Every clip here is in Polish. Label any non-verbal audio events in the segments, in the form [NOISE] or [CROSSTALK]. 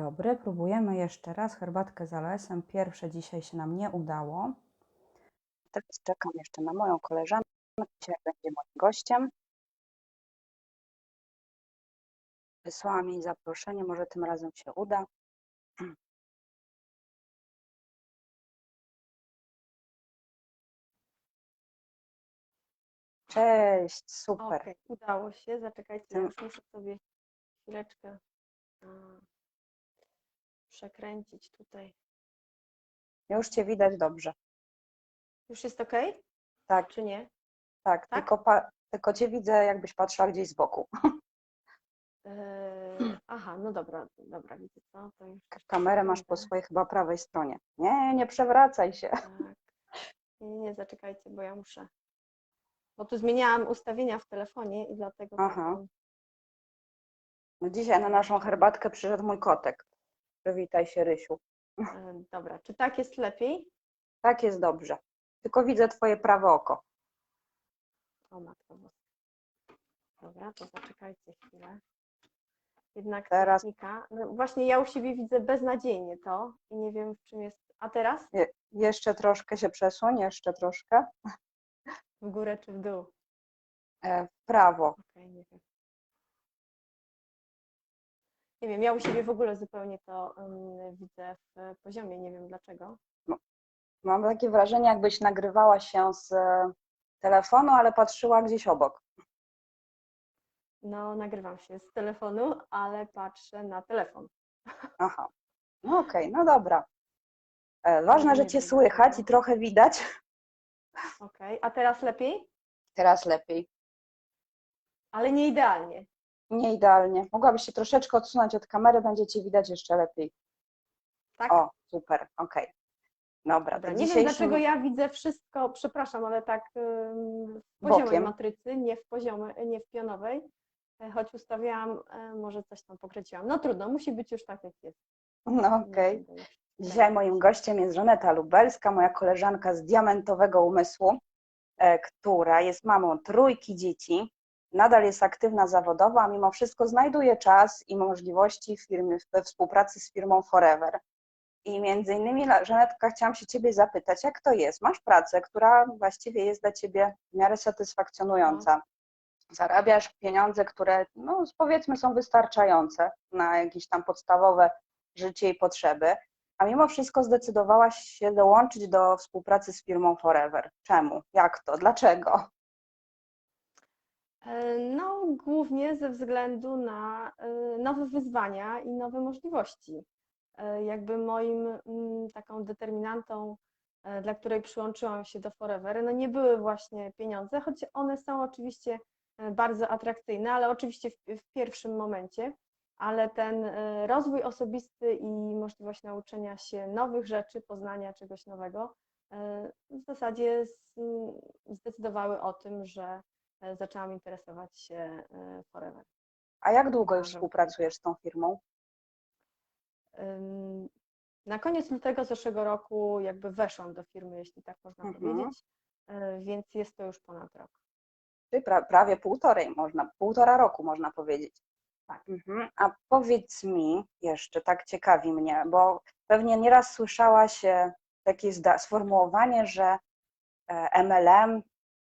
dobry, próbujemy jeszcze raz herbatkę z aloesem. Pierwsze dzisiaj się nam nie udało. Teraz czekam jeszcze na moją koleżankę, dzisiaj będzie moim gościem. Wysłałam jej zaproszenie, może tym razem się uda. Cześć, super. Okej, udało się. Zaczekajcie, już muszę sobie chwileczkę przekręcić tutaj. Już Cię widać dobrze. Już jest ok? Tak, Czy nie? tak, Tak? Tylko, tylko Cię widzę, jakbyś patrzyła gdzieś z boku. Eee, aha, no dobra, dobra, widzę co, to już Kamerę masz po swojej chyba prawej stronie. Nie, nie przewracaj się. Tak. Nie, nie, zaczekajcie, bo ja muszę. Bo tu zmieniałam ustawienia w telefonie i dlatego. tak, Aha. um, No dzisiaj na naszą herbatkę przyszedł mój kotek. Przywitaj się, Rysiu. e, dobra, czy tak jest lepiej? Tak jest dobrze. Tylko widzę twoje prawe oko. O matko. Dobra, to zaczekajcie chwilę. Jednak Teraz- technika. No właśnie ja u siebie widzę beznadziejnie to i nie wiem w czym jest. A teraz? Je, jeszcze troszkę się przesuń, jeszcze troszkę. W górę czy w dół? E, w prawo. Okej, nie wiem. Nie wiem, ja u siebie w ogóle zupełnie to um, widzę w poziomie, nie wiem dlaczego. Mam takie wrażenie, jakbyś nagrywała się z e, telefonu, ale patrzyła gdzieś obok. No, nagrywam się z telefonu, ale patrzę na telefon. Aha. No okej, no dobra. E, ważne, że cię słychać i trochę widać. Okej, a teraz lepiej? Teraz lepiej. Ale nie idealnie. Nie idealnie. Mogłabyś się troszeczkę odsunąć od kamery, będzie cię widać jeszcze lepiej. Tak? O, super, okej. Dobra, Dobra, to nie wiem dzisiejszym... dlaczego ja widzę wszystko, przepraszam, ale tak w poziomowej Bokiem. matrycy, nie w poziomej, nie w pionowej, e, choć ustawiałam, e, może coś tam pokręciłam. No trudno, musi być już tak jak jest. No okej. już Dzisiaj kręcić. moim gościem jest Żaneta Lubelska, moja koleżanka z diamentowego umysłu, e, która jest mamą trójki dzieci, nadal jest aktywna zawodowo, a mimo wszystko znajduje czas i możliwości w firmie, we współpracy z firmą Forever. I między innymi, Żanetka, chciałam się Ciebie zapytać, jak to jest? Masz pracę, która właściwie jest dla Ciebie w miarę satysfakcjonująca. Zarabiasz pieniądze, które no, powiedzmy są wystarczające na jakieś tam podstawowe życie i potrzeby, a mimo wszystko zdecydowałaś się dołączyć do współpracy z firmą Forever. Czemu? Jak to? Dlaczego? E, No, głównie ze względu na e, nowe wyzwania i nowe możliwości. E, Jakby moim mm, taką determinantą, dla której przyłączyłam się do Forever, no nie były właśnie pieniądze, choć one są oczywiście bardzo atrakcyjne, ale oczywiście w, w pierwszym momencie, ale ten rozwój osobisty i możliwość nauczenia się nowych rzeczy, poznania czegoś nowego, w zasadzie zdecydowały o tym, że zaczęłam interesować się e, Forever. A jak długo już współpracujesz z tą firmą? Na koniec lutego zeszłego roku jakby weszłam do firmy, jeśli tak można Mhm. powiedzieć, e, więc jest to już ponad rok. Ty pra, prawie półtorej, można, półtora roku można powiedzieć. Tak. Mhm. A powiedz mi jeszcze, tak ciekawi mnie, bo pewnie nieraz słyszałaś e, takie sformułowanie, że e, MLM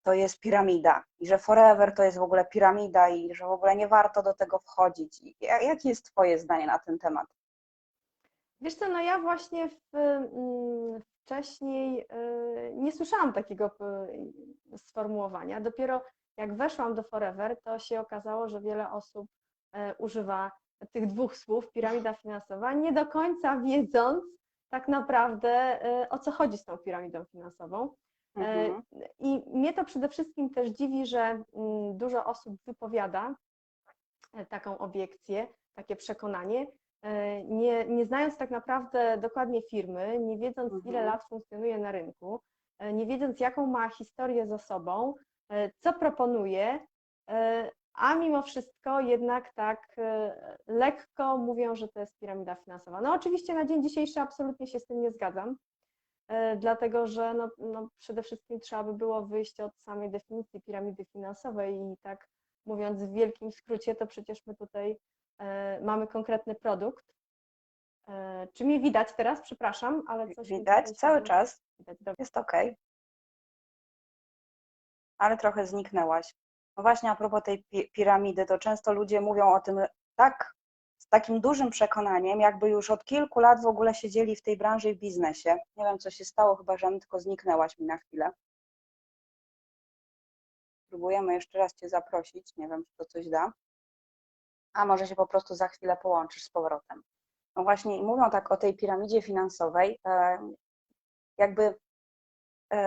to jest piramida i że Forever to jest w ogóle piramida i że w ogóle nie warto do tego wchodzić. Jakie jest Twoje zdanie na ten temat? Wiesz co, no ja właśnie w, mm, wcześniej y, nie słyszałam takiego y, sformułowania. Dopiero jak weszłam do Forever, to się okazało, że wiele osób e, używa tych dwóch słów, piramida finansowa, nie do końca wiedząc tak naprawdę e, o co chodzi z tą piramidą finansową. E, Mhm. I mnie to przede wszystkim też dziwi, że mm, dużo osób wypowiada e, taką obiekcję, takie przekonanie, e, nie, nie znając tak naprawdę dokładnie firmy, nie wiedząc ile Mhm. lat funkcjonuje na rynku, nie wiedząc jaką ma historię za sobą, co proponuje, a mimo wszystko jednak tak lekko mówią, że to jest piramida finansowa. No oczywiście na dzień dzisiejszy absolutnie się z tym nie zgadzam dlatego że no, no przede wszystkim trzeba by było wyjść od samej definicji piramidy finansowej i tak mówiąc w wielkim skrócie, to przecież my tutaj e, mamy konkretny produkt, E, Czy mnie widać teraz? Przepraszam, ale coś Widać się cały tu- czas, Widać. Jest ok. Ale trochę zniknęłaś. No właśnie a propos tej pi- piramidy, to często ludzie mówią o tym tak, takim dużym przekonaniem, jakby już od kilku lat w ogóle siedzieli w tej branży i biznesie. Nie wiem, co się stało, chyba że tylko zniknęłaś mi na chwilę. Próbujemy jeszcze raz Cię zaprosić, nie wiem, czy to coś da. A może się po prostu za chwilę połączysz z powrotem. No właśnie, mówią tak o tej piramidzie finansowej, e, jakby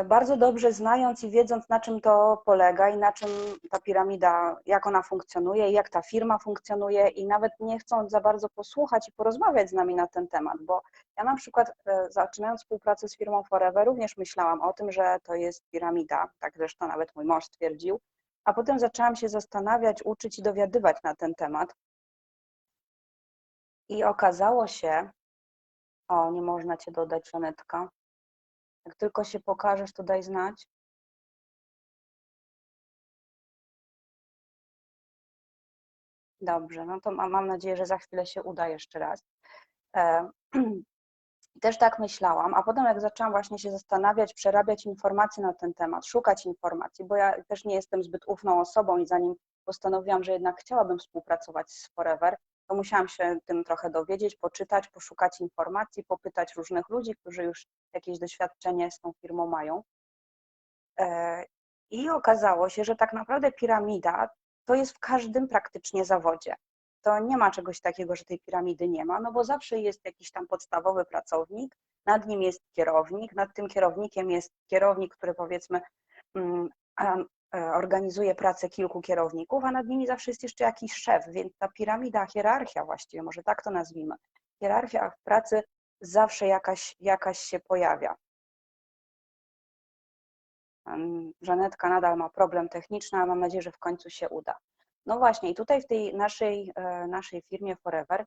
bardzo dobrze znając i wiedząc, na czym to polega i na czym ta piramida, jak ona funkcjonuje, i jak ta firma funkcjonuje, i nawet nie chcąc za bardzo posłuchać i porozmawiać z nami na ten temat, bo ja na przykład e, zaczynając współpracę z firmą Forever, również myślałam o tym, że to jest piramida, tak zresztą nawet mój mąż stwierdził, a potem zaczęłam się zastanawiać, uczyć i dowiadywać na ten temat. I okazało się, o, nie można Cię dodać, Żanetka. Jak tylko się pokażesz, to daj znać. Dobrze, no to ma- mam nadzieję, że za chwilę się uda jeszcze raz. E, [CLEARS THROAT] Też tak myślałam, a potem jak zaczęłam właśnie się zastanawiać, przerabiać informacje na ten temat, szukać informacji, bo ja też nie jestem zbyt ufną osobą i zanim postanowiłam, że jednak chciałabym współpracować z Forever, to musiałam się tym trochę dowiedzieć, poczytać, poszukać informacji, popytać różnych ludzi, którzy już jakieś doświadczenie z tą firmą mają. E, I okazało się, że tak naprawdę piramida to jest w każdym praktycznie zawodzie. To nie ma czegoś takiego, że tej piramidy nie ma, no bo zawsze jest jakiś tam podstawowy pracownik, nad nim jest kierownik, nad tym kierownikiem jest kierownik, który powiedzmy mm, organizuje pracę kilku kierowników, a nad nimi zawsze jest jeszcze jakiś szef, więc ta piramida, hierarchia właściwie, może tak to nazwijmy, hierarchia w pracy zawsze jakaś, jakaś się pojawia. Żanetka nadal ma problem techniczny, ale mam nadzieję, że w końcu się uda. No właśnie, i tutaj w tej naszej, e, naszej firmie Forever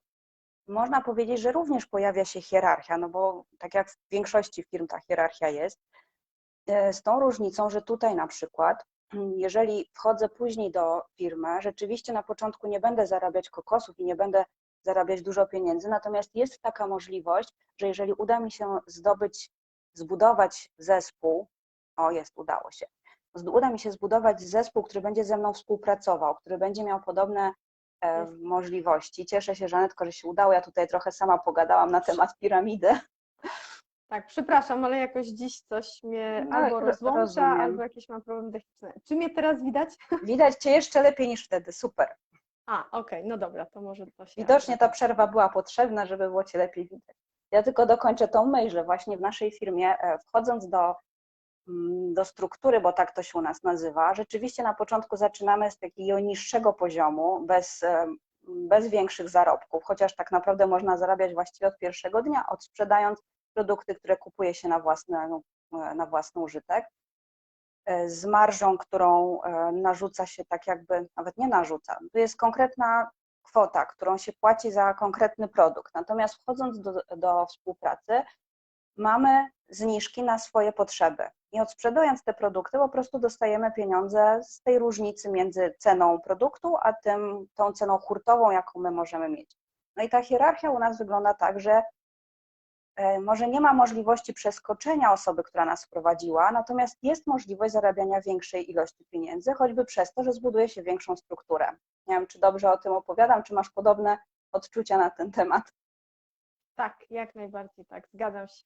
można powiedzieć, że również pojawia się hierarchia, no bo tak jak w większości firm ta hierarchia jest, e, z tą różnicą, że tutaj na przykład, jeżeli wchodzę później do firmy, rzeczywiście na początku nie będę zarabiać kokosów i nie będę zarabiać dużo pieniędzy, natomiast jest taka możliwość, że jeżeli uda mi się zdobyć, zbudować zespół, o jest, udało się, uda mi się zbudować zespół, który będzie ze mną współpracował, który będzie miał podobne e, możliwości. Cieszę się, Żanetko, że się udało. Ja tutaj trochę sama pogadałam na temat piramidy. Tak, przepraszam, ale jakoś dziś coś mnie No, albo ro- rozłącza, rozumiem. albo jakieś mam problem techniczny. Czy mnie teraz widać? [LAUGHS] Widać Cię jeszcze lepiej niż wtedy. Super. A, okej, no dobra, to może to się... Widocznie ta przerwa była potrzebna, żeby było Cię lepiej widać. Ja tylko dokończę tą myśl, że właśnie w naszej firmie, e, wchodząc do, mm, do struktury, bo tak to się u nas nazywa, rzeczywiście na początku zaczynamy z takiego niższego poziomu, bez, e, bez większych zarobków, chociaż tak naprawdę można zarabiać właściwie od pierwszego dnia, odsprzedając produkty, które kupuje się na własny, e, na własny użytek e, z marżą, którą e, narzuca się tak jakby, nawet nie narzuca, to jest konkretna kwota, którą się płaci za konkretny produkt. Natomiast wchodząc do, do współpracy, mamy zniżki na swoje potrzeby. I odsprzedając te produkty, po prostu dostajemy pieniądze z tej różnicy między ceną produktu, a tym, tą ceną hurtową, jaką my możemy mieć. No i ta hierarchia u nas wygląda tak, że może nie ma możliwości przeskoczenia osoby, która nas wprowadziła, natomiast jest możliwość zarabiania większej ilości pieniędzy, choćby przez to, że zbuduje się większą strukturę. Nie wiem, czy dobrze o tym opowiadam, czy masz podobne odczucia na ten temat. Tak, jak najbardziej tak, zgadzam się.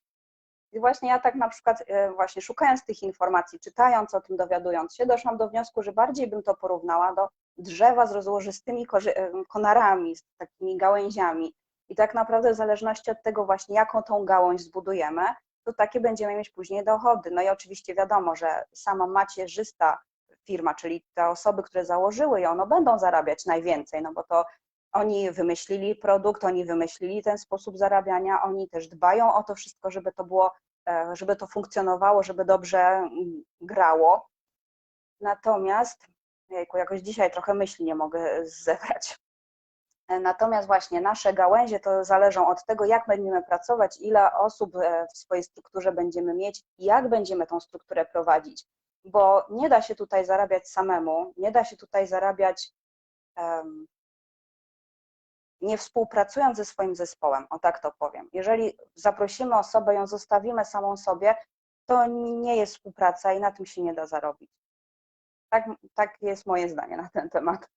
I właśnie ja tak na przykład e, właśnie szukając tych informacji, czytając o tym, dowiadując się, doszłam do wniosku, że bardziej bym to porównała do drzewa z rozłożystymi e, konarami, z takimi gałęziami. I tak naprawdę w zależności od tego właśnie, jaką tą gałąź zbudujemy, to takie będziemy mieć później dochody. No i oczywiście wiadomo, że sama macierzysta firma, czyli te osoby, które założyły ją, no będą zarabiać najwięcej, no bo to oni wymyślili produkt, oni wymyślili ten sposób zarabiania, oni też dbają o to wszystko, żeby to było, e, żeby to funkcjonowało, żeby dobrze mm, grało. Natomiast, jejku, jakoś dzisiaj trochę myśli nie mogę zebrać. Natomiast właśnie nasze gałęzie to zależą od tego, jak będziemy pracować, ile osób e, w swojej strukturze będziemy mieć i jak będziemy tą strukturę prowadzić. Bo nie da się tutaj zarabiać samemu, nie da się tutaj zarabiać em, nie współpracując ze swoim zespołem, o tak to powiem. Jeżeli zaprosimy osobę, ją zostawimy samą sobie, to nie jest współpraca i na tym się nie da zarobić. Tak, tak jest moje zdanie na ten temat.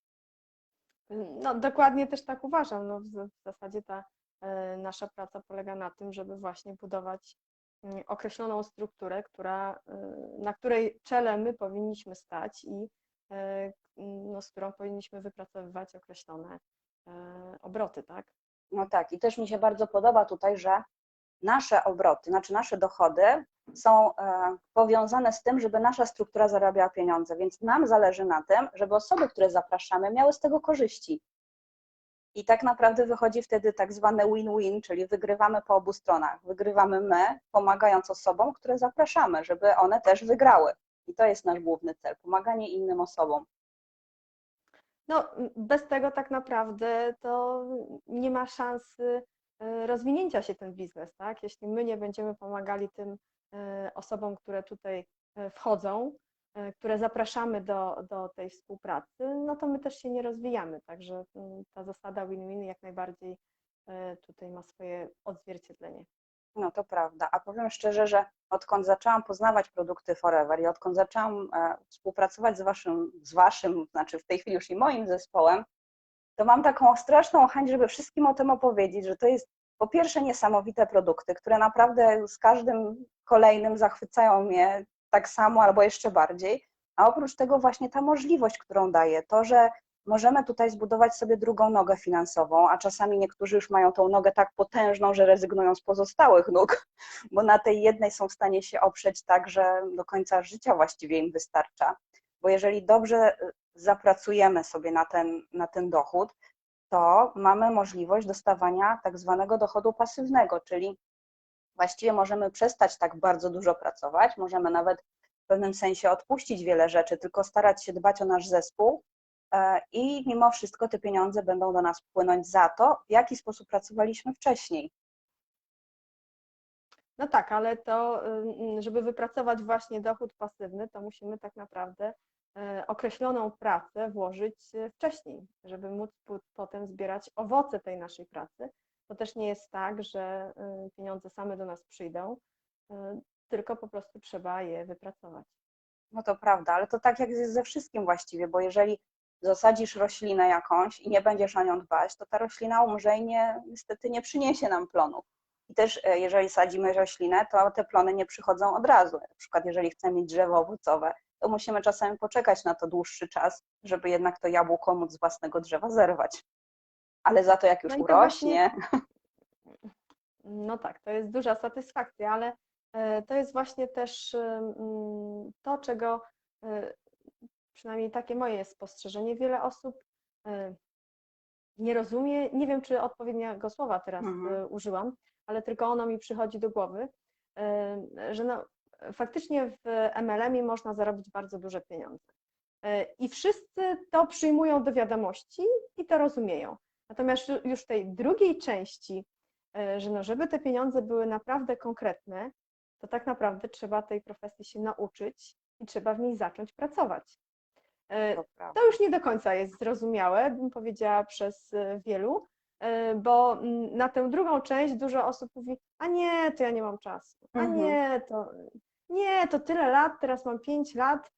No, dokładnie też tak uważam. No, w, zasadzie ta e, nasza praca polega na tym, żeby właśnie budować mm, określoną strukturę, która, e, na której czele my powinniśmy stać i e, no, z którą powinniśmy wypracowywać określone obroty, tak? No tak, i też mi się bardzo podoba tutaj, że nasze obroty, znaczy nasze dochody są e, powiązane z tym, żeby nasza struktura zarabiała pieniądze, więc nam zależy na tym, żeby osoby, które zapraszamy, miały z tego korzyści. I tak naprawdę wychodzi wtedy tak zwane win-win, czyli wygrywamy po obu stronach. Wygrywamy my, pomagając osobom, które zapraszamy, żeby one też wygrały. I to jest nasz główny cel pomaganie innym osobom. No, bez tego tak naprawdę to nie ma szansy rozwinięcia się ten biznes, tak? Jeśli my nie będziemy pomagali tym e, osobom, które tutaj e, wchodzą, które zapraszamy do, do tej współpracy, no to my też się nie rozwijamy. Także mm, ta zasada win-win jak najbardziej tutaj ma swoje odzwierciedlenie. No to prawda. A powiem szczerze, że odkąd zaczęłam poznawać produkty Forever i odkąd zaczęłam e, współpracować z waszym, z waszym, znaczy w tej chwili już i moim zespołem, to mam taką straszną chęć, żeby wszystkim o tym opowiedzieć, że to jest po pierwsze niesamowite produkty, które naprawdę z każdym kolejnym zachwycają mnie tak samo albo jeszcze bardziej. A oprócz tego właśnie ta możliwość, którą daje, to, że możemy tutaj zbudować sobie drugą nogę finansową, a czasami niektórzy już mają tą nogę tak potężną, że rezygnują z pozostałych nóg, [LAUGHS] bo na tej jednej są w stanie się oprzeć tak, że do końca życia właściwie im wystarcza. Bo jeżeli dobrze zapracujemy sobie na ten, na ten dochód, to mamy możliwość dostawania tak zwanego dochodu pasywnego, czyli właściwie możemy przestać tak bardzo dużo pracować, możemy nawet w pewnym sensie odpuścić wiele rzeczy, tylko starać się dbać o nasz zespół E, i mimo wszystko te pieniądze będą do nas płynąć za to, w jaki sposób pracowaliśmy wcześniej. No tak, ale to, żeby wypracować właśnie dochód pasywny, to musimy tak naprawdę określoną pracę włożyć e, wcześniej, żeby móc potem zbierać owoce tej naszej pracy. To też nie jest tak, że pieniądze same do nas przyjdą, tylko po prostu trzeba je wypracować. No to prawda, ale to tak jak jest ze wszystkim właściwie, bo jeżeli zasadzisz roślinę jakąś i nie będziesz o nią dbać, to ta roślina umrze i nie, niestety nie przyniesie nam plonów. I też e, jeżeli sadzimy roślinę, to te plony nie przychodzą od razu. Na przykład jeżeli chcemy mieć drzewo owocowe, to musimy czasami poczekać na to dłuższy czas, żeby jednak to jabłko móc z własnego drzewa zerwać. Ale za to jak już no urośnie... Właśnie... No tak, to jest duża satysfakcja, ale e, to jest właśnie też to, czego e, przynajmniej takie moje spostrzeżenie, wiele osób e, nie rozumie, nie wiem czy odpowiedniego słowa teraz mhm. E, użyłam, ale tylko ono mi przychodzi do głowy, e, że no, faktycznie w MLM-ie można zarobić bardzo duże pieniądze. I wszyscy to przyjmują do wiadomości i to rozumieją. Natomiast już w tej drugiej części, że no, żeby te pieniądze były naprawdę konkretne, to tak naprawdę trzeba tej profesji się nauczyć i trzeba w niej zacząć pracować. E, to już nie do końca jest zrozumiałe, bym powiedziała, przez e, wielu, e, bo mm, na tę drugą część dużo osób mówi, a nie, to ja nie mam czasu, a mhm. nie, to nie, to tyle lat, teraz mam 5 lat,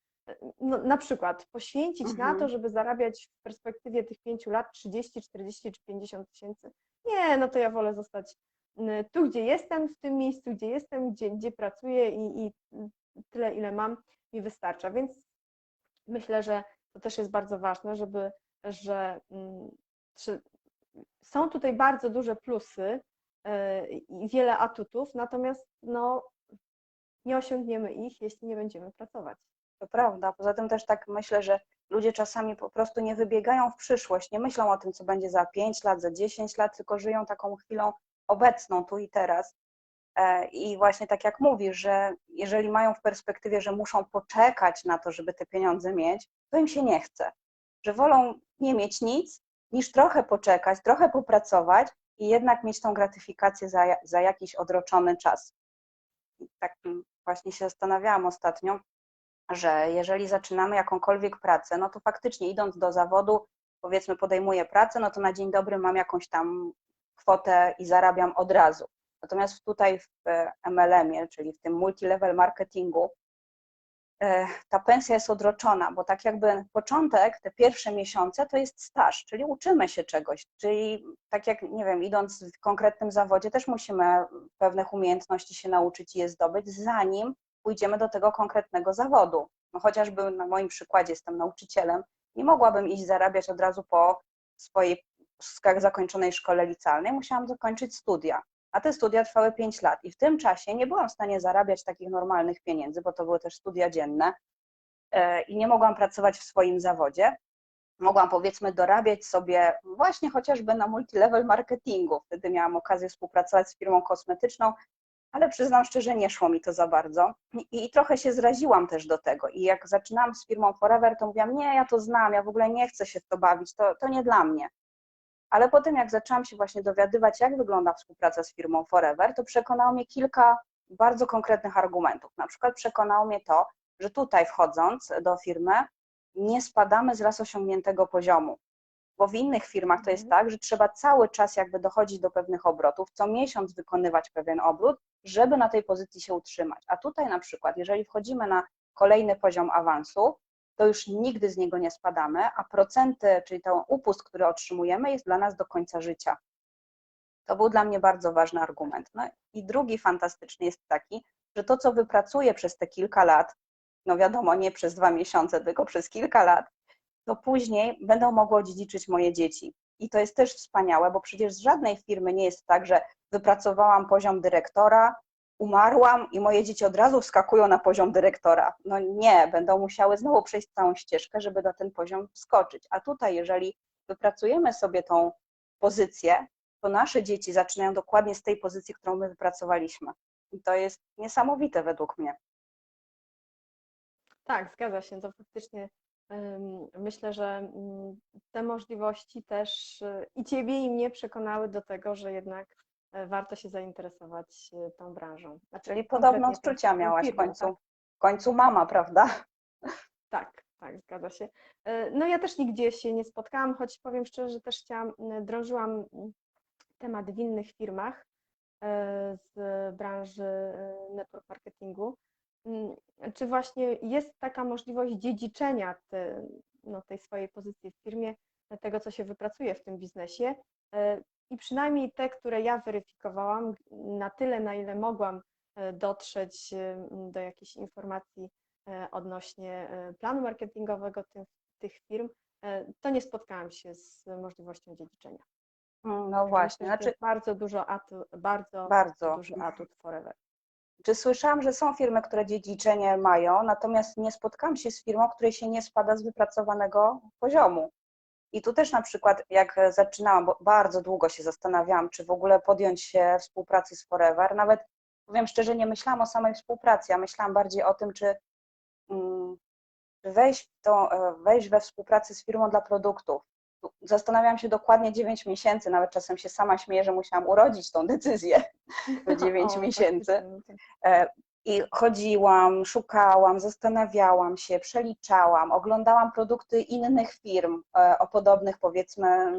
no, na przykład poświęcić mhm. na to, mhm. żeby zarabiać w perspektywie tych 5 lat 30, 40 czy 50 tysięcy. Nie, no to ja wolę zostać tu, gdzie jestem, w tym miejscu, gdzie jestem, gdzie, gdzie pracuję i, i tyle, ile mam, mi wystarcza. Więc myślę, że to też jest bardzo ważne, żeby, że mm, są tutaj bardzo duże plusy e, i wiele atutów, natomiast no, nie osiągniemy ich, jeśli nie będziemy pracować. To prawda. Poza tym też tak myślę, że ludzie czasami po prostu nie wybiegają w przyszłość, nie myślą o tym, co będzie za 5 lat, za 10 lat, tylko żyją taką chwilą obecną, tu i teraz. E, I właśnie tak jak mówisz, że jeżeli mają w perspektywie, że muszą poczekać na to, żeby te pieniądze mieć, to im się nie chce. Że wolą nie mieć nic, niż trochę poczekać, trochę popracować i jednak mieć tą gratyfikację za, za jakiś odroczony czas. Tak właśnie się zastanawiałam ostatnio, że jeżeli zaczynamy jakąkolwiek pracę, no to faktycznie idąc do zawodu, powiedzmy podejmuję pracę, no to na dzień dobry mam jakąś tam kwotę i zarabiam od razu. Natomiast tutaj w MLM-ie, czyli w tym multilevel marketingu, ta pensja jest odroczona, bo tak jakby początek, te pierwsze miesiące to jest staż, czyli uczymy się czegoś, czyli tak jak, nie wiem, idąc w konkretnym zawodzie, też musimy pewnych umiejętności się nauczyć i je zdobyć, zanim pójdziemy do tego konkretnego zawodu. No chociażby na moim przykładzie jestem nauczycielem, nie mogłabym iść zarabiać od razu po swojej zakończonej szkole licealnej, musiałam zakończyć studia. A te studia trwały 5 lat i w tym czasie nie byłam w stanie zarabiać takich normalnych pieniędzy, bo to były też studia dzienne e, i nie mogłam pracować w swoim zawodzie. Mogłam powiedzmy dorabiać sobie właśnie chociażby na multilevel marketingu. Wtedy miałam okazję współpracować z firmą kosmetyczną, ale przyznam szczerze, nie szło mi to za bardzo i, trochę się zraziłam też do tego. I jak zaczynałam z firmą Forever, to mówiłam, nie, ja to znam, ja w ogóle nie chcę się w to bawić, to, to nie dla mnie. Ale potem, jak zaczęłam się właśnie dowiadywać, jak wygląda współpraca z firmą Forever, to przekonało mnie kilka bardzo konkretnych argumentów. Na przykład przekonało mnie to, że tutaj wchodząc do firmy, nie spadamy z raz osiągniętego poziomu. Bo w innych firmach to jest Mhm. tak, że trzeba cały czas jakby dochodzić do pewnych obrotów, co miesiąc wykonywać pewien obrót, żeby na tej pozycji się utrzymać. A tutaj na przykład, jeżeli wchodzimy na kolejny poziom awansu, to już nigdy z niego nie spadamy, a procenty, czyli ten upust, który otrzymujemy, jest dla nas do końca życia. To był dla mnie bardzo ważny argument. No i drugi fantastyczny jest taki, że to, co wypracuję przez te kilka lat, no wiadomo, nie przez dwa miesiące, tylko przez kilka lat, to później będą mogły odziedziczyć moje dzieci. I to jest też wspaniałe, bo przecież z żadnej firmy nie jest tak, że wypracowałam poziom dyrektora, umarłam i moje dzieci od razu wskakują na poziom dyrektora. No nie, będą musiały znowu przejść całą ścieżkę, żeby na ten poziom wskoczyć. A tutaj, jeżeli wypracujemy sobie tą pozycję, to nasze dzieci zaczynają dokładnie z tej pozycji, którą my wypracowaliśmy. I to jest niesamowite według mnie. Tak, zgadza się. To faktycznie myślę, że mm, te możliwości też y, i Ciebie, i mnie przekonały do tego, że jednak warto się zainteresować e, tą branżą. Znaczy, Czyli podobne odczucia miałaś w końcu. tak? W końcu mama, prawda? Tak, tak, zgadza się. E, No ja też nigdzie się nie spotkałam, choć powiem szczerze, że też chciałam, drążyłam temat w innych firmach e, z branży e, network marketingu. Czy właśnie jest taka możliwość dziedziczenia te, no, tej swojej pozycji w firmie, tego, co się wypracuje w tym biznesie? I przynajmniej te, które ja weryfikowałam, na tyle, na ile mogłam e, dotrzeć e, do jakichś informacji e, odnośnie planu marketingowego tych, tych firm, to nie spotkałam się z możliwością dziedziczenia. No Także właśnie, znaczy bardzo dużo atu, bardzo bardzo. duży atut Forever. Czy słyszałam, że są firmy, które dziedziczenie mają, natomiast nie spotkałam się z firmą, której się nie spada z wypracowanego poziomu. I tu też na przykład, jak zaczynałam, bo bardzo długo się zastanawiałam, czy w ogóle podjąć się współpracy z Forever. Nawet powiem szczerze, nie myślałam o samej współpracy, ja myślałam bardziej o tym, czy, mm, wejść, tą, e, wejść we współpracę z firmą dla produktów. Zastanawiałam się dokładnie 9 miesięcy, nawet czasem się sama śmieję, że musiałam urodzić tą decyzję [LAUGHS] w 9 O, miesięcy. E, I chodziłam, szukałam, zastanawiałam się, przeliczałam, oglądałam produkty innych firm e, o podobnych, powiedzmy,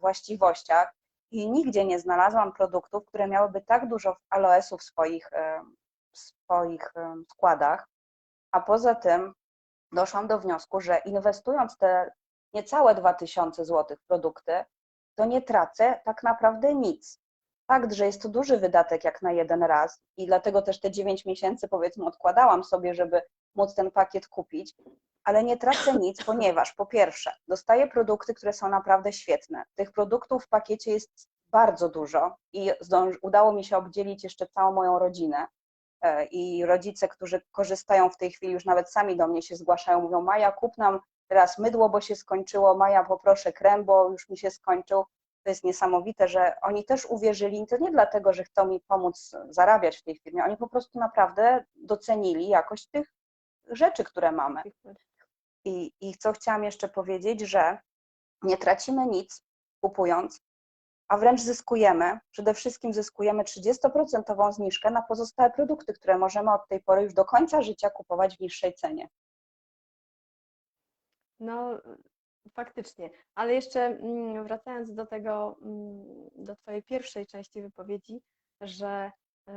właściwościach i nigdzie nie znalazłam produktów, które miałyby tak dużo aloesu w swoich, e, w swoich e, składach. A poza tym doszłam do wniosku, że inwestując te niecałe 2000 zł w produkty, to nie tracę tak naprawdę nic fakt, że jest to duży wydatek jak na jeden raz i dlatego też te 9 miesięcy powiedzmy odkładałam sobie, żeby móc ten pakiet kupić, ale nie tracę nic, ponieważ po pierwsze dostaję produkty, które są naprawdę świetne. Tych produktów w pakiecie jest bardzo dużo i udało mi się obdzielić jeszcze całą moją rodzinę. E, I rodzice, którzy korzystają w tej chwili, już nawet sami do mnie się zgłaszają, mówią: Maja, kup nam teraz mydło, bo się skończyło, Maja, poproszę krem, bo już mi się skończył to jest niesamowite, że oni też uwierzyli, to nie dlatego, że chcą mi pomóc zarabiać w tej firmie, oni po prostu naprawdę docenili jakość tych rzeczy, które mamy. I, i co chciałam jeszcze powiedzieć, że nie tracimy nic kupując, a wręcz zyskujemy. Przede wszystkim zyskujemy 30% zniżkę na pozostałe produkty, które możemy od tej pory już do końca życia kupować w niższej cenie. No, Faktycznie, ale jeszcze mm, wracając do tego, mm, do Twojej pierwszej części wypowiedzi, że y,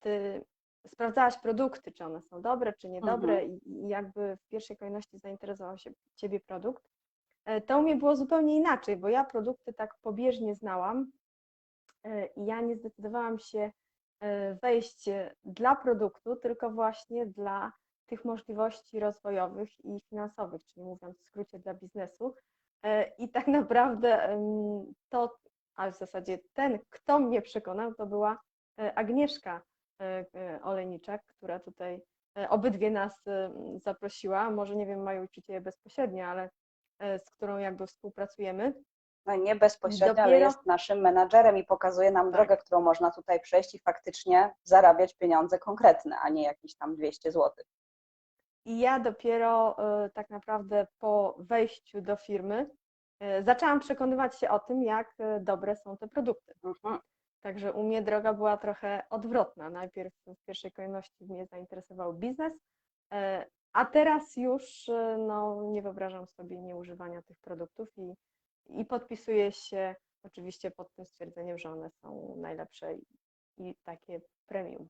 Ty sprawdzałaś produkty, czy one są dobre, czy niedobre i i jakby w pierwszej kolejności zainteresował się Ciebie produkt. E, To u mnie było zupełnie inaczej, bo ja produkty tak pobieżnie znałam e, i ja nie zdecydowałam się e, wejść dla produktu, tylko właśnie dla tych możliwości rozwojowych i finansowych, czyli mówiąc w skrócie dla biznesu. E, I tak [LAUGHS] naprawdę to, a w zasadzie ten, kto mnie przekonał, to była e, Agnieszka e, Olejniczak, która tutaj obydwie nas zaprosiła. Może nie wiem, mają czy Ciebie bezpośrednio, ale z którą jakby współpracujemy. No nie bezpośrednio, ale Dopiero- jest naszym menadżerem i pokazuje nam Tak. drogę, którą można tutaj przejść i faktycznie zarabiać pieniądze konkretne, a nie jakieś tam 200 zł. I ja dopiero e, tak naprawdę po wejściu do firmy e, zaczęłam przekonywać się o tym, jak e, dobre są te produkty. Mhm. Także u mnie droga była trochę odwrotna. Najpierw w pierwszej kolejności mnie zainteresował biznes, a teraz już no, nie wyobrażam sobie nieużywania tych produktów i, i podpisuję się oczywiście pod tym stwierdzeniem, że one są najlepsze i, i takie premium.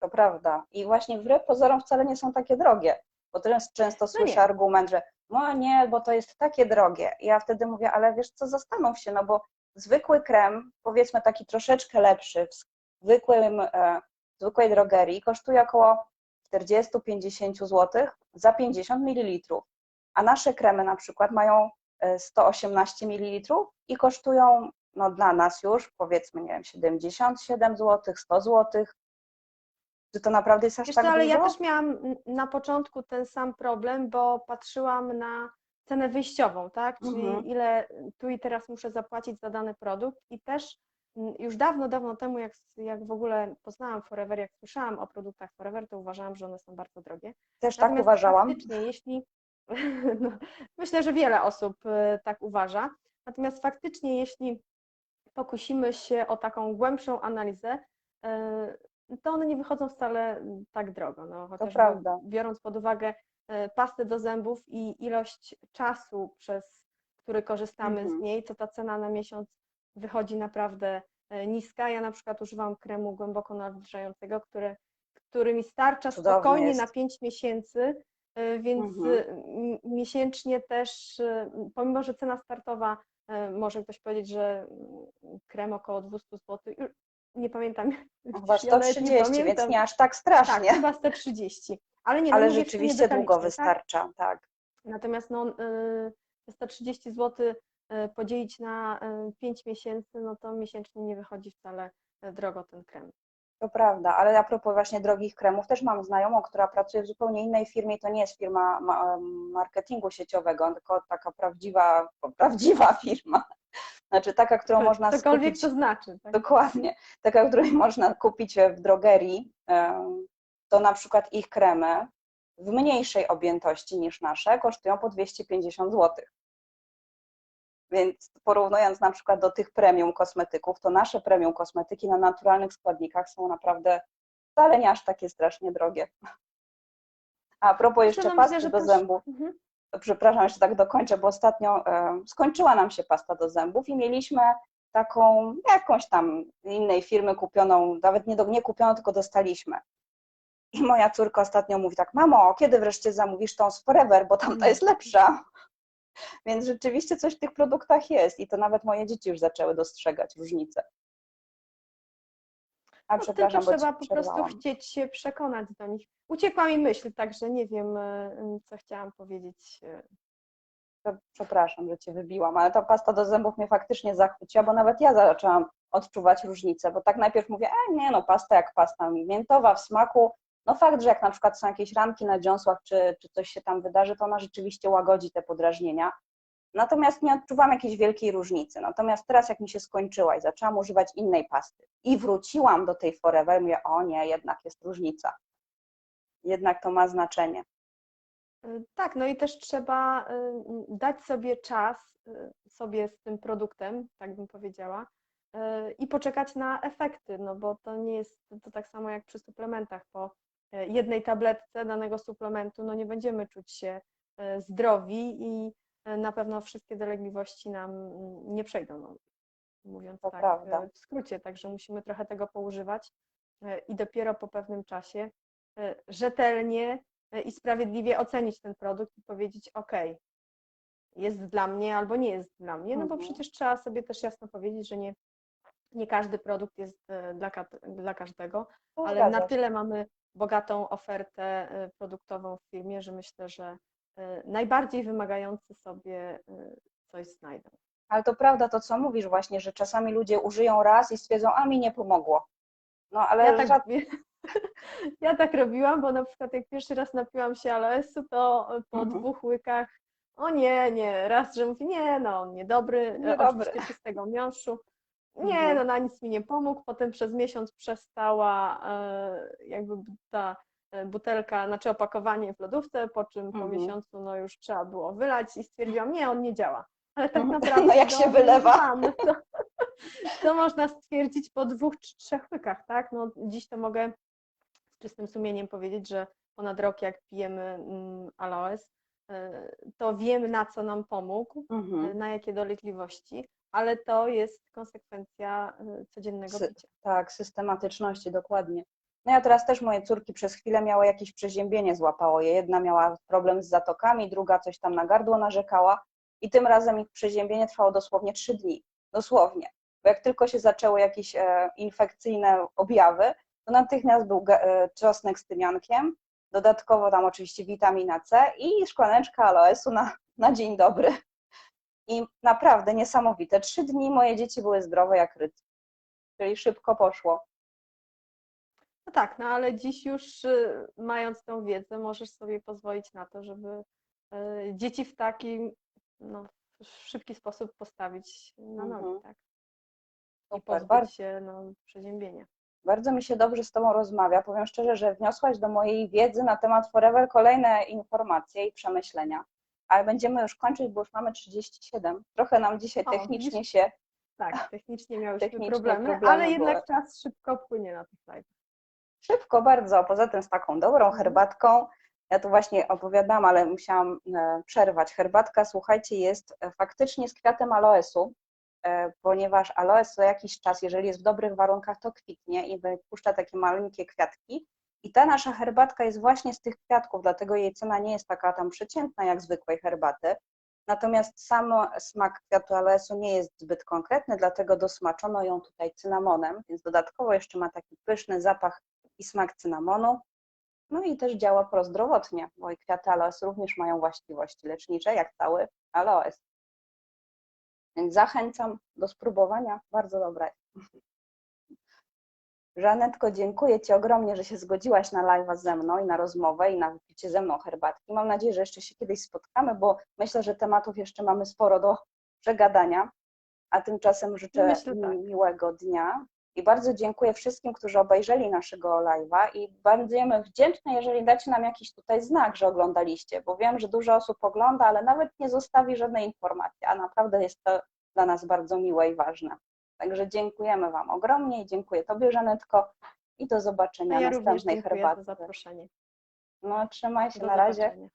To prawda. I właśnie wbrew pozorom wcale nie są takie drogie, bo teraz często No słyszę argument, że no nie, bo to jest takie drogie. I ja wtedy mówię, ale wiesz co, zastanów się, no bo zwykły krem, powiedzmy taki troszeczkę lepszy, w zwykłym, e, zwykłej drogerii kosztuje około 40-50 zł za 50 ml. A nasze kremy na przykład mają e, 118 ml i kosztują no dla nas już powiedzmy, nie wiem, 77 zł, 100 zł. Czy to naprawdę jest aż Wiesz tak co, ale dużo? ja też miałam na początku ten sam problem, bo patrzyłam na cenę wyjściową, tak? Czyli Mhm. ile tu i teraz muszę zapłacić za dany produkt i też już dawno, dawno temu, jak, jak w ogóle poznałam Forever, jak słyszałam o produktach Forever, to uważałam, że one są bardzo drogie. Też tak Natomiast uważałam. Faktycznie, jeśli [LAUGHS] no, myślę, że wiele osób e, tak uważa. Natomiast faktycznie, jeśli pokusimy się o taką głębszą analizę, e, to one nie wychodzą wcale mm, tak drogo. No, prawda. biorąc pod uwagę e, pastę do zębów i ilość czasu, przez który korzystamy Mhm. z niej, to ta cena na miesiąc wychodzi naprawdę e, niska. Ja na przykład używam kremu głęboko nawilżającego, który, który mi starcza Cudowny spokojnie jest. na 5 miesięcy, e, więc Mhm. miesięcznie też, pomimo że cena startowa, może ktoś powiedzieć, że mm, krem około 200 zł, nie pamiętam. Chyba już ja nawet 130, więc pamiętam. nie aż tak Tak, strasznie. chyba 130. Ale nie, no Ale rzeczywiście długo tak? wystarcza, tak. Natomiast no, y, te 130 zł y, podzielić na 5 miesięcy, no to miesięcznie nie wychodzi wcale y, drogo ten krem. To prawda, ale a propos właśnie drogich kremów, też mam znajomą, która pracuje w zupełnie innej firmie to nie jest firma ma- marketingu sieciowego, tylko taka prawdziwa, prawdziwa [LAUGHS] firma. Znaczy taka, którą można Cokolwiek skupić to znaczy. Tak? Dokładnie. Taka, której można kupić w drogerii, to na przykład ich kremy w mniejszej objętości niż nasze kosztują po 250 zł. Więc porównując na przykład do tych premium kosmetyków, to nasze premium kosmetyki na naturalnych składnikach są naprawdę wcale nie aż takie strasznie drogie. A propos jeszcze no pasty do zębów, Mhm. Przepraszam, jeszcze tak dokończę, bo ostatnio e, skończyła nam się pasta do zębów i mieliśmy taką jakąś tam innej firmy kupioną, nawet nie, do, nie kupioną, tylko dostaliśmy. I moja córka ostatnio mówi tak, mamo, kiedy wreszcie zamówisz tą z Forever, bo tamta jest lepsza. Więc rzeczywiście coś w tych produktach jest i to nawet moje dzieci już zaczęły dostrzegać różnice. A No, tylko trzeba po prostu chcieć się przekonać do nich. Uciekła mi myśl, także nie wiem, y, co chciałam powiedzieć. Prze- Przepraszam, że cię wybiłam, ale ta pasta do zębów mnie faktycznie zachwyciła, bo nawet ja zaczęłam odczuwać różnicę, bo tak najpierw mówię, e nie no, pasta jak pasta, miętowa w smaku, no fakt, że jak na przykład są jakieś ranki na dziąsłach, czy, czy coś się tam wydarzy, to ona rzeczywiście łagodzi te podrażnienia, natomiast nie odczuwam jakiejś wielkiej różnicy, natomiast teraz jak mi się skończyła i zaczęłam używać innej pasty i wróciłam do tej Forever, mówię, o nie, jednak jest różnica, jednak to ma znaczenie. Y, Tak, no i też trzeba y, dać sobie czas y, sobie z tym produktem, tak bym powiedziała, i poczekać na efekty, no bo to nie jest to tak samo jak przy suplementach. Po jednej tabletce danego suplementu, no nie będziemy czuć się zdrowi i na pewno wszystkie dolegliwości nam nie przejdą, no, mówiąc To tak prawda. e, w skrócie, także musimy trochę tego poużywać e, i dopiero po pewnym czasie e, rzetelnie e, i sprawiedliwie ocenić ten produkt i powiedzieć, ok, jest dla mnie albo nie jest dla mnie, no bo Mhm. przecież trzeba sobie też jasno powiedzieć, że nie, nie każdy produkt jest e, dla, dla każdego, To ale na tyle mamy bogatą ofertę e, produktową w firmie, że myślę, że e, najbardziej wymagający sobie e, coś znajdą. Ale to prawda to, co mówisz właśnie, że czasami ludzie użyją raz i stwierdzą, a mi nie pomogło. No ale Ja tak, [LAUGHS] ja tak robiłam, bo na przykład jak pierwszy raz napiłam się aloesu, to po Mhm. dwóch łykach, o nie, nie, raz, że mówi, nie, no on niedobry, e, Niedobry. oczywiście czystego miąższu, nie, Mhm. no na nic mi nie pomógł, potem przez miesiąc przestała e, jakby ta e, butelka, znaczy opakowanie w lodówce, po czym po Mhm. miesiącu no już trzeba było wylać i stwierdziłam, nie, on nie działa. Ale tak Mhm. naprawdę [LAUGHS] No jak się wylewa. To, [LAUGHS] to można stwierdzić po dwóch czy trzech łykach, tak? No dziś to mogę z czystym sumieniem powiedzieć, że ponad rok jak pijemy mm, aloes, e, to wiemy na co nam pomógł, Mhm. na jakie dolegliwości, ale to jest konsekwencja e, codziennego Sy- picia. Tak, systematyczności, dokładnie. No ja teraz też moje córki przez chwilę miały jakieś przeziębienie, złapało je. Jedna miała problem z zatokami, druga coś tam na gardło narzekała i tym razem ich przeziębienie trwało dosłownie trzy dni. Dosłownie. Bo jak tylko się zaczęły jakieś e, infekcyjne objawy, to natychmiast był e, czosnek z tymiankiem, dodatkowo tam oczywiście witamina C i szklaneczka aloesu na, na dzień dobry. I naprawdę niesamowite. Trzy dni moje dzieci były zdrowe jak ryc. Czyli szybko poszło. No tak, no ale dziś już y, mając tą wiedzę, możesz sobie pozwolić na to, żeby y, dzieci w taki no, w szybki sposób postawić na nogi, Mhm. tak? I Super, pozbyć bardzo, się no, przeziębienia. bardzo mi się dobrze z Tobą rozmawia. Powiem szczerze, że wniosłaś do mojej wiedzy na temat Forever kolejne informacje i przemyślenia. Ale będziemy już kończyć, bo już mamy 37. Trochę nam dzisiaj O, technicznie widzisz? się. Tak, technicznie miałyśmy Techniczne problemy, problemy ale jednak czas szybko płynie na tych live. Szybko bardzo, poza tym z taką dobrą herbatką. Ja tu właśnie opowiadam, ale musiałam e, przerwać. Herbatka, słuchajcie, jest e, faktycznie z kwiatem aloesu, e, ponieważ aloes co jakiś czas, jeżeli jest w dobrych warunkach, to kwitnie i wypuszcza takie maleńkie kwiatki. I ta nasza herbatka jest właśnie z tych kwiatków, dlatego jej cena nie jest taka tam przeciętna jak zwykłej herbaty. Natomiast sam smak kwiatu aloesu nie jest zbyt konkretny, dlatego dosmaczono ją tutaj cynamonem, więc dodatkowo jeszcze ma taki pyszny zapach i smak cynamonu. No i też działa prozdrowotnie, bo i kwiaty aloes również mają właściwości lecznicze, jak cały aloes. Więc zachęcam do spróbowania, bardzo dobra [LAUGHS] jest. Żanetko, dziękuję Ci ogromnie, że się zgodziłaś na live'a ze mną i na rozmowę i na wypicie ze mną herbatki. Mam nadzieję, że jeszcze się kiedyś spotkamy, bo myślę, że tematów jeszcze mamy sporo do przegadania. A tymczasem życzę Myślę tak. miłego dnia i bardzo dziękuję wszystkim, którzy obejrzeli naszego live'a i będziemy wdzięczne, jeżeli dacie nam jakiś tutaj znak, że oglądaliście, bo wiem, że dużo osób ogląda, ale nawet nie zostawi żadnej informacji, a naprawdę jest to dla nas bardzo miłe i ważne. Także dziękujemy Wam ogromnie i dziękuję Tobie, Żanetko, i do zobaczenia ja następnej dziękuję za zaproszenie. No, trzymaj się, Do na razie. zobaczenia.